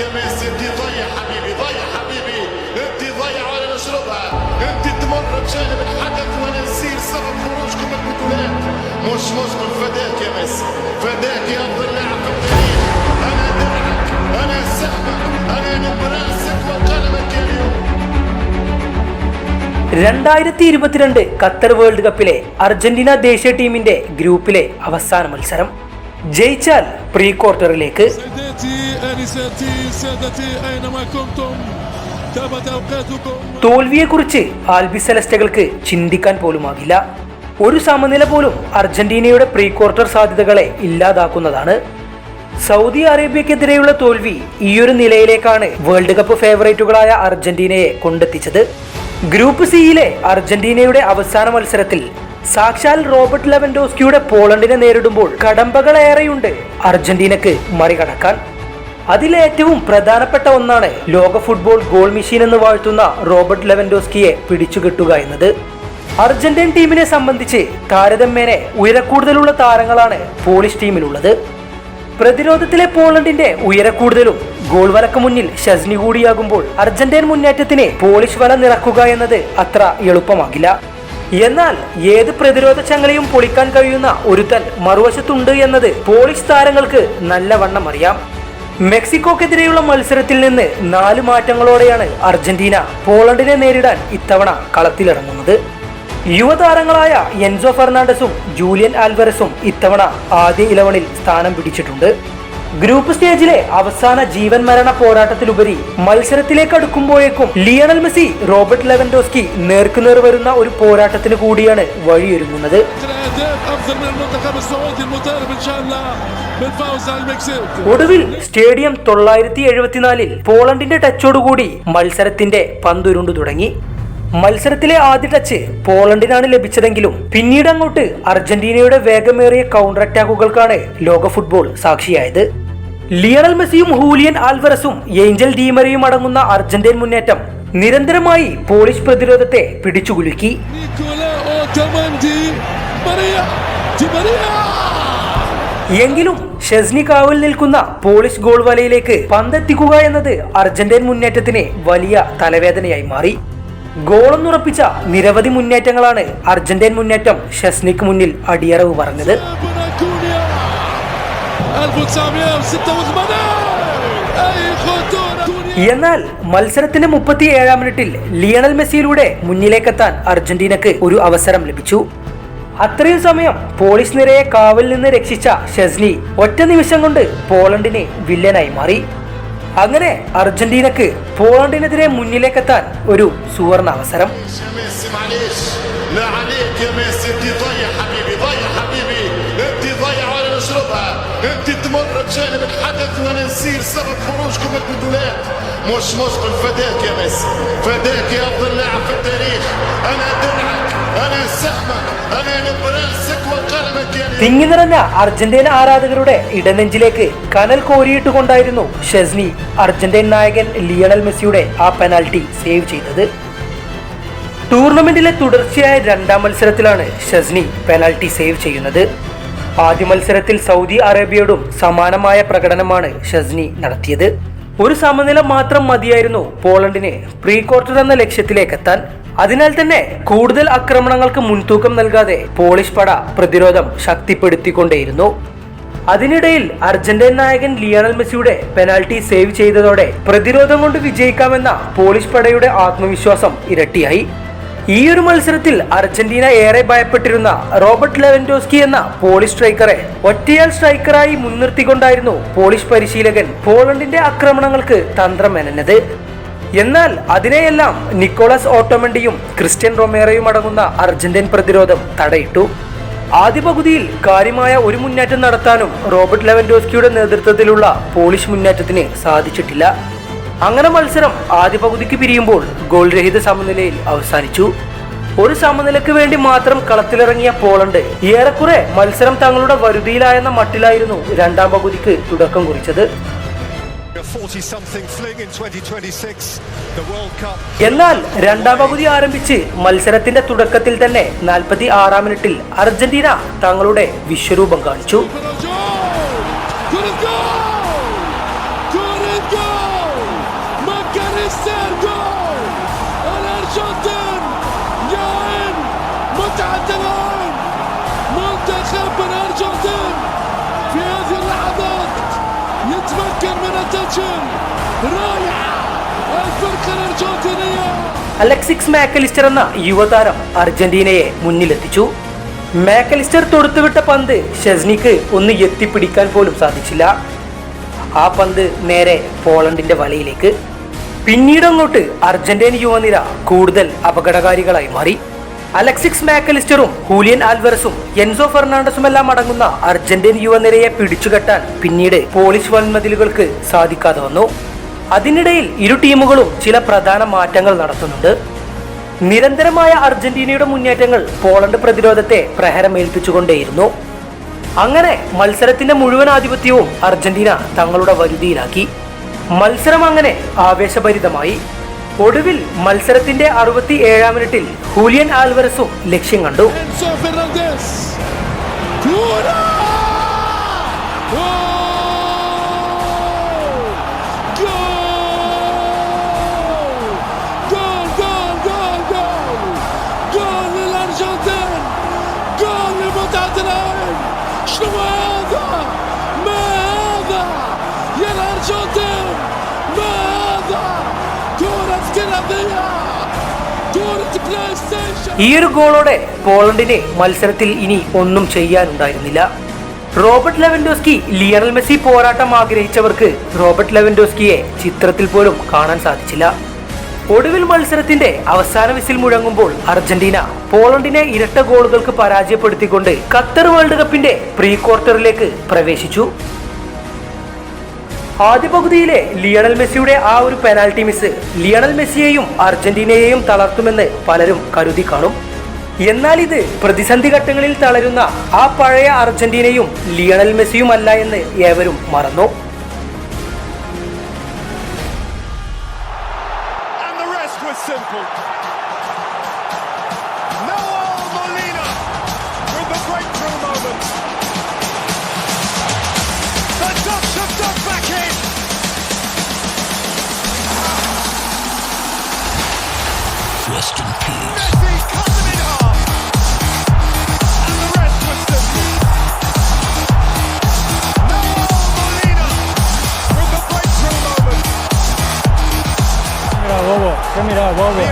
يا ميسي انت ضيع حبيبي ضيع حبيبي انت ضيع ولا نشربها انت تمر بجانب الحدث وانا نسير سبب خروجكم من البطولات مش مشكل فداك يا ميسي فداك يا افضل لاعب في التاريخ انا درعك انا سهمك انا نبراسك وقلمك يا اليوم രണ്ടായിരത്തി ഇരുപത്തിരണ്ട് Qatar world കപ്പിലെ Argentina ദേശീയ ടീമിന്റെ ഗ്രൂപ്പിലെ അവസാന മത്സരം ജയിച്ചാൽ പ്രീ ക്വാർട്ടറിലേക്ക് തോൽവിയെക്കുറിച്ച് ആൽബി സെലസ്റ്റകൾക്ക് ചിന്തിക്കാൻ പോലുമാകില്ല. ഒരു സമനില പോലും അർജന്റീനയുടെ പ്രീ ക്വാർട്ടർ സാധ്യതകളെ ഇല്ലാതാക്കുന്നതാണ്. സൗദി അറേബ്യക്കെതിരെയുള്ള തോൽവി ഈയൊരു നിലയിലേക്കാണ് വേൾഡ് കപ്പ് ഫേവറേറ്റുകളായ അർജന്റീനയെ കൊണ്ടെത്തിച്ചത്. ഗ്രൂപ്പ് സിയിലെ അർജന്റീനയുടെ അവസാന മത്സരത്തിൽ സാക്ഷാൽ റോബർട്ട് ലെവൻഡോസ്കിയുടെ പോളണ്ടിനെ നേരിടുമ്പോൾ കടമ്പകളേറെയുണ്ട് അർജന്റീനക്ക് മറികടക്കാൻ അതിലേറ്റവും പ്രധാനപ്പെട്ട ഒന്നാണ് ലോക ഫുട്ബോൾ ഗോൾ മെഷീൻ എന്ന് വാഴ്ത്തുന്ന റോബർട്ട് ലെവൻഡോസ്കിയെ പിടിച്ചുകെട്ടുക എന്നത്. അർജന്റീൻ ടീമിനെ സംബന്ധിച്ച് താരതമ്യേനെ ഉയരക്കൂടുതലുള്ള താരങ്ങളാണ് പോളിഷ് ടീമിലുള്ളത്. പ്രതിരോധത്തിലെ പോളണ്ടിന്റെ ഉയരക്കൂടുതലും ഗോൾ വലക്ക് മുന്നിൽ ഷസ്നി കൂടിയാകുമ്പോൾ അർജന്റീൻ മുന്നേറ്റത്തിന് പോളിഷ് വല നിറക്കുക എന്നത് അത്ര എളുപ്പമാകില്ല. എന്നാൽ ഏത് പ്രതിരോധ ചങ്ങലയും പൊളിക്കാൻ കഴിയുന്ന ഒരുത്തൻ മറുവശത്തുണ്ട് എന്നത് പോളിഷ് താരങ്ങൾക്ക് നല്ലവണ്ണം അറിയാം. മെക്സിക്കോക്കെതിരെയുള്ള മത്സരത്തിൽ നിന്ന് നാല് മാറ്റങ്ങളോടെയാണ് അർജന്റീന പോളണ്ടിനെ നേരിടാൻ ഇത്തവണ കളത്തിലിറങ്ങുന്നത്. യുവതാരങ്ങളായ എൻസോ ഫെർണാണ്ടസും ജൂലിയൻ ആൽവറസും ഇത്തവണ ആദ്യ ഇലവനിൽ സ്ഥാനം പിടിച്ചിട്ടുണ്ട്. ഗ്രൂപ്പ് സ്റ്റേജിലെ അവസാന ജീവൻ മരണ പോരാട്ടത്തിലുപരി മത്സരത്തിലേക്ക് അടുക്കുമ്പോഴേക്കും ലിയണൽ മെസ്സി റോബർട്ട് ലെവൻഡോസ്കി നേർക്കുനേർ വരുന്ന ഒരു പോരാട്ടത്തിന് കൂടിയാണ് വഴിയൊരുങ്ങുന്നത്. ഒടുവിൽ സ്റ്റേഡിയം തൊള്ളായിരത്തി എഴുപത്തിനാലിൽ പോളണ്ടിന്റെ ടച്ചോടുകൂടി മത്സരത്തിന്റെ പന്തുരുണ്ടു തുടങ്ങി. മത്സരത്തിലെ ആദ്യ ടച്ച് പോളണ്ടിനാണ് ലഭിച്ചതെങ്കിലും പിന്നീട് അങ്ങോട്ട് അർജന്റീനയുടെ വേഗമേറിയ കൗണ്ടർ അറ്റാക്കുകൾക്കാണ് ലോക ഫുട്ബോൾ സാക്ഷിയായത്. ലിയണൽ മെസ്സിയും ഹൂലിയൻ ആൽവറസും ഏഞ്ചൽ ഡീമറിയും അടങ്ങുന്ന അർജന്റീൻ മുന്നേറ്റം നിരന്തരമായി പോളിഷ് പ്രതിരോധത്തെ പിടിച്ചുകുലുക്കി. എങ്കിലും ഷെസ്നി കാവൽ നിൽക്കുന്ന പോളിഷ് ഗോൾ വലയിലേക്ക് പന്തെത്തിക്കുക എന്നത് അർജന്റീൻ മുന്നേറ്റത്തിന് വലിയ തലവേദനയായി മാറി. ഗോളെന്നുറപ്പിച്ച നിരവധി മുന്നേറ്റങ്ങളാണ് അർജന്റീൻ മുന്നേറ്റം ഷെസ്നിക്ക് മുന്നിൽ അടിയറവ് പറഞ്ഞത്. എന്നാൽ മത്സരത്തിന്റെ മുപ്പത്തി ഏഴാം മിനിറ്റിൽ ലിയണൽ മെസ്സിയിലൂടെ മുന്നിലേക്കെത്താൻ അർജന്റീനക്ക് ഒരു അവസരം ലഭിച്ചു. അത്രയും സമയം പോളിഷ് നിരയെ കാവൽ നിന്ന് രക്ഷിച്ച ഷെസ്നി ഒറ്റ നിമിഷം കൊണ്ട് പോളണ്ടിനെ വില്ലനായി മാറി. അങ്ങനെ അർജന്റീനക്ക് പോളണ്ടിനെതിരെ മുന്നിലേക്കെത്താൻ ഒരു സുവർണ അവസരം. انت تمر بجانب الحدث وانا نسير سبب خروجكم من البطولات مش مشكل فداك يا ميسي فداك يا افضل لاعب في التاريخ انا درعك انا سهمك انا نبراسك وقلمك يا اليوم തിങ്ങി നിറഞ്ഞ അർജന്റീന ആരാധകരുടെ ഇടനെഞ്ചിലേക്ക് കനൽ കോരിയിട്ടുകൊണ്ടായിരുന്നു ഷെസ്നി അർജന്റീൻ നായകൻ ലിയണൽ മെസ്സിയുടെ ആ പെനാൽറ്റി സേവ് ചെയ്തത് ടൂർണമെന്റിലെ തുടർച്ചയായ രണ്ടാം മത്സരത്തിലാണ് ഷെസ്നി പെനാൽറ്റി സേവ് ചെയ്യുന്നത് ആദ്യ മത്സരത്തിൽ സൗദി അറേബ്യയോടും സമാനമായ പ്രകടനമാണ് ഷസ്നി നടത്തിയത്. ഒരു സമനില മാത്രം മതിയായിരുന്നു പോളണ്ടിന് പ്രീ ക്വാർട്ടർ എന്ന ലക്ഷ്യത്തിലേക്ക് എത്താൻ. അതിനാൽ തന്നെ കൂടുതൽ ആക്രമണങ്ങൾക്ക് മുൻതൂക്കം നൽകാതെ പോളിഷ് പട പ്രതിരോധം ശക്തിപ്പെടുത്തിക്കൊണ്ടേയിരുന്നു. അതിനിടയിൽ അർജന്റീൻ നായകൻ ലിയണൽ മെസ്സിയുടെ പെനാൽറ്റി സേവ് ചെയ്തതോടെ പ്രതിരോധം കൊണ്ട് വിജയിക്കാമെന്ന പോളിഷ് പടയുടെ ആത്മവിശ്വാസം ഇരട്ടിയായി. ഈ ഒരു മത്സരത്തിൽ അർജന്റീന ഏറെ ഭയപ്പെട്ടിരുന്ന റോബർട്ട് ലെവൻഡോസ്കി എന്ന പോളിഷ് സ്ട്രൈക്കറെ ഒറ്റയാൾ സ്ട്രൈക്കറായി മുൻനിർത്തിക്കൊണ്ടായിരുന്നു പോളിഷ് പരിശീലകൻ പോളണ്ടിന്റെ ആക്രമണങ്ങൾക്ക് തന്ത്രം മെനഞ്ഞത്. എന്നാൽ അതിനെയെല്ലാം നിക്കോളസ് ഓട്ടോമണ്ടിയും ക്രിസ്ത്യൻ റൊമേറയും അടങ്ങുന്ന അർജന്റീൻ പ്രതിരോധം തടയിട്ടു. ആദ്യ പകുതിയിൽ കാര്യമായ ഒരു മുന്നേറ്റം നടത്താനും റോബർട്ട് ലെവൻഡോസ്കിയുടെ നേതൃത്വത്തിലുള്ള പോളിഷ് മുന്നേറ്റത്തിന് സാധിച്ചിട്ടില്ല. അങ്ങനെ മത്സരം ആദ്യ പകുതിക്ക് പിരിയുമ്പോൾ ഗോൾ രഹിത സമനിലയിൽ അവസാനിച്ചു. ഒരു സമനിലയ്ക്ക് വേണ്ടി മാത്രം കളത്തിലിറങ്ങിയ പോളണ്ട് ഏറെക്കുറെ മത്സരം തങ്ങളുടെ വരുതിയിലായെന്ന മട്ടിലായിരുന്നു രണ്ടാം പകുതിക്ക് തുടക്കം കുറിച്ചത്. A 40 something fling in 2026, the World Cup. എന്നാൽ രണ്ടാം പകുതി ആരംഭിച്ച് മത്സരത്തിന്റെ തുടക്കത്തിൽ തന്നെ നാൽപ്പത്തി ആറാം മിനിറ്റിൽ അർജന്റീന തങ്ങളുടെ വിശ്വരൂപം കാണിച്ചു. അലക്സിക്സ് മാക്കലിസ്റ്റർ എന്ന യുവതാരം അർജന്റീനയെ മുന്നിലെത്തിച്ചു. മാക്കലിസ്റ്റർ തൊടുത്തുവിട്ട പന്ത് ഷെസ്നിക്ക് ഒന്ന് എത്തിപ്പിടിക്കാൻ പോലും സാധിച്ചില്ല. ആ പന്ത് നേരെ പോളണ്ടിന്റെ വലയിലേക്ക്. പിന്നീട് അങ്ങോട്ട് അർജന്റീന യുവനിര കൂടുതൽ അപകടകാരികളായി മാറി. അലക്സിക്സ് മാക്കലിസ്റ്ററും ഹൂലിയൻ ആൽവറസും എൻസോ ഫെർണാണ്ടസുമെല്ലാം അടങ്ങുന്ന അർജന്റീൻ യുവനിരയെ പിടിച്ചുകെട്ടാൻ പിന്നീട് പോളിഷ് വൻമതിലുകൾക്ക് സാധിക്കാതെ വന്നു. അതിനിടയിൽ ഇരു ടീമുകളും ചില പ്രധാന മാറ്റങ്ങൾ നടത്തുന്നുണ്ട്. നിരന്തരമായ അർജന്റീനയുടെ മുന്നേറ്റങ്ങൾ പോളണ്ട് പ്രതിരോധത്തെ പ്രഹരമേൽപ്പിച്ചുകൊണ്ടേയിരുന്നു. അങ്ങനെ മത്സരത്തിന്റെ മുഴുവൻ ആധിപത്യവും അർജന്റീന തങ്ങളുടെ വരുതിയിലാക്കി. മത്സരം അങ്ങനെ ആവേശഭരിതമായി. ഒടുവിൽ മത്സരത്തിന്റെ അറുപത്തി ഏഴാം മിനിറ്റിൽ ഹൂലിയൻ ആൽവറസും ലക്ഷ്യം കണ്ടു. ഈ ഒരു ഗോളോടെ പോളണ്ടിന് മത്സരത്തിൽ ഇനി ഒന്നും ചെയ്യാനുണ്ടായിരുന്നില്ല. റോബർട്ട് ലെവൻഡോസ്കി ലിയണൽ മെസ്സി പോരാട്ടം ആഗ്രഹിച്ചവർക്ക് റോബർട്ട് ലെവൻഡോസ്കിയെ ചിത്രത്തിൽ പോലും കാണാൻ സാധിച്ചില്ല. ഒടുവിൽ മത്സരത്തിന്റെ അവസാന വിസിൽ മുഴങ്ങുമ്പോൾ അർജന്റീന പോളണ്ടിനെ ഇരട്ട ഗോളുകൾക്ക് പരാജയപ്പെടുത്തിക്കൊണ്ട് ഖത്തർ വേൾഡ് കപ്പിന്റെ പ്രീ ക്വാർട്ടറിലേക്ക് പ്രവേശിച്ചു. ആദ്യ പകുതിയിലെ ലിയണൽ മെസ്സിയുടെ ആ ഒരു പെനാൽറ്റി മിസ് ലിയണൽ മെസ്സിയെയും അർജന്റീനയെയും തളർത്തുമെന്ന് പലരും കരുതി കാണും. എന്നാൽ ഇത് പ്രതിസന്ധി ഘട്ടങ്ങളിൽ തളരുന്ന ആ പഴയ അർജന്റീനയും ലിയണൽ മെസ്സിയും അല്ല എന്ന് ഏവരും മറന്നു. Molina with the breakthrough moment. The Dutch have Rest in peace. Messi. And the rest Molina with the breakthrough moment. Bobo. Que mira, Bobo.